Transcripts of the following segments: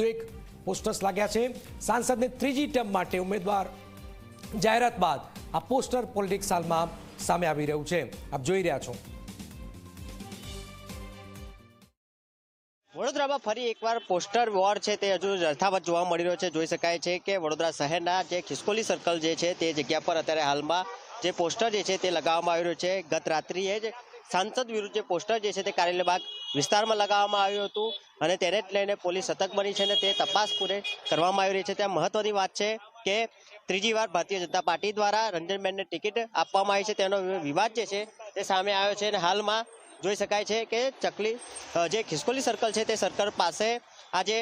વધુ એક પોસ્ટર્સ લાગ્યા છે. સાંસદને ત્રીજી ટર્મ માટે ઉમેદવાર જાહેરાત બાદ આ પોસ્ટર પોલિટિક્સ હાલમાં સામે આવી રહ્યું છે. આપ જોઈ રહ્યા છો. વડોદરામાં ફરી એકવાર પોસ્ટર વોર છે તે હજુ યથાવત જોવા મળી રહ્યો છે. જોઈ શકાય છે કે વડોદરા શહેરના જે ખિસકોલી સર્કલ જે છે તે જગ્યા પર અત્યારે હાલમાં જે પોસ્ટર જે છે તે લગાવવામાં આવી રહ્યું છે. ગત રાત્રિએ જ સાંસદ વિરુદ્ધ જે પોસ્ટર જે છે તે કાર્યાલય બાગ વિસ્તારમાં લગાવવામાં આવ્યું હતું અને તેને જ લઈને પોલીસ સતર્ક બની છે અને તે તપાસ પૂરે કરવામાં આવી રહી છે. ત્યાં મહત્વની વાત છે કે ત્રીજી વાર ભારતીય જનતા પાર્ટી દ્વારા રંજનબેનને ટિકિટ આપવામાં આવી છે. તેનો વિવાદ જે છે તે સામે આવ્યો છે અને હાલમાં જોઈ શકાય છે કે ચકલી જે ખિસકોલી સર્કલ છે તે સર્કલ પાસે આજે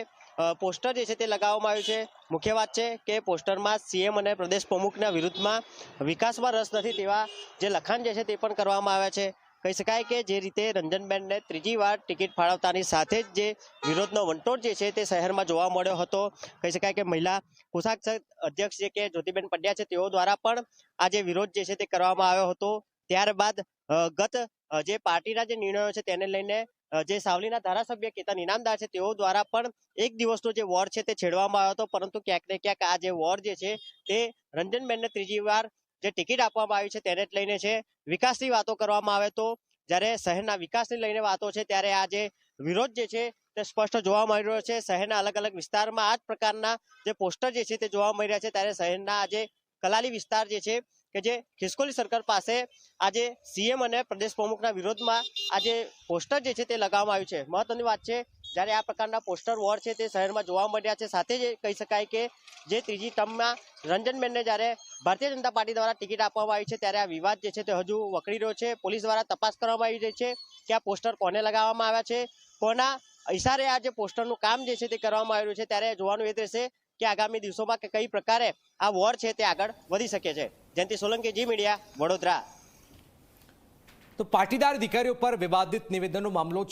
પોસ્ટર જે છે તે લગાવવામાં આવ્યું છે. મુખ્ય વાત છે કે પોસ્ટરમાં સીએમ અને પ્રદેશ પ્રમુખના વિરુદ્ધમાં વિકાસમાં રસ નથી તેવા જે લખાણ જે છે તે પણ કરવામાં આવ્યા છે. કહી શકાય કે જે રીતે રંજનબેનને ત્રીજી વાર ટિકિટ ફાળવતાની સાથે જ જે વિરોધનો વંટોળ જે છે તે શહેરમાં જોવા મળ્યો હતો. કહી શકાય કે મહિલા કોષાક અધ્યક્ષ જે કે જ્યોતિબેન પંડ્યા છે, તેઓ દ્વારા પણ આ જે વિરોધ જે છે તે કરવામાં આવ્યો હતો. ત્યારબાદ ગત જે પાર્ટીના જે નિર્ણયો છે તેને લઈને જે સાવલીના ધારાસભ્ય કેતન ઇનામદાર છે, તેઓ દ્વારા પણ એક દિવસનો જે વોર છે તે છેડવામાં આવ્યો હતો. પરંતુ ક્યાંક ને ક્યાંક આ જે વોર જે છે તે રંજનબેનને ત્રીજી વાર જે ટિકિટ આપવામાં આવી છે તેને જ લઈને છે વિકાસની વાતો કરવામાં આવે તો જ્યારે શહેરના વિકાસની લઈને વાતો છે ત્યારે આ જે વિરોધ જે છે તે સ્પષ્ટ જોવા મળી રહ્યો છે. શહેરના અલગ અલગ વિસ્તારમાં આ જ પ્રકારના જે પોસ્ટર જે છે તે જોવા મળી રહ્યા છે. ત્યારે શહેરના આજે કલાલી વિસ્તાર જે છે કે જે ખિસકોલી સર્કલ પાસે આજે સીએમ અને પ્રદેશ પ્રમુખના વિરોધમાં આજે પોસ્ટર જે છે તે લગાવવામાં આવ્યું છે. મહત્વની વાત છે જ્યારે આ પ્રકારના પોસ્ટર વોર છે તે શહેરમાં જોવા મળ્યા છે. સાથે જ કહી શકાય કે જે ત્રીજી ટર્મમાં રંજનબેનને જ્યારે ભારતીય જનતા પાર્ટી દ્વારા ટિકિટ આપવામાં આવી છે. ત્યારે આ વિવાદ જે છે તે હજુ વકરી રહ્યો છે. પોલીસ દ્વારા તપાસ કરવામાં આવી રહી છે કે આ પોસ્ટર કોને લગાવવામાં આવ્યા છે. કોના ઇશારે આ જે પોસ્ટરનું કામ જે છે તે કરવામાં આવી છે ત્યારે જોવાનું એ રહેશે કે આગામી દિવસોમાં કે કઈ પ્રકારે આ વોર છે તે આગળ વધી શકે છે. Jayanti Solanki, G media, Vadodara. તો પાટીદાર દીકરીઓ પર વિવાદિત નિવેદનનો મામલો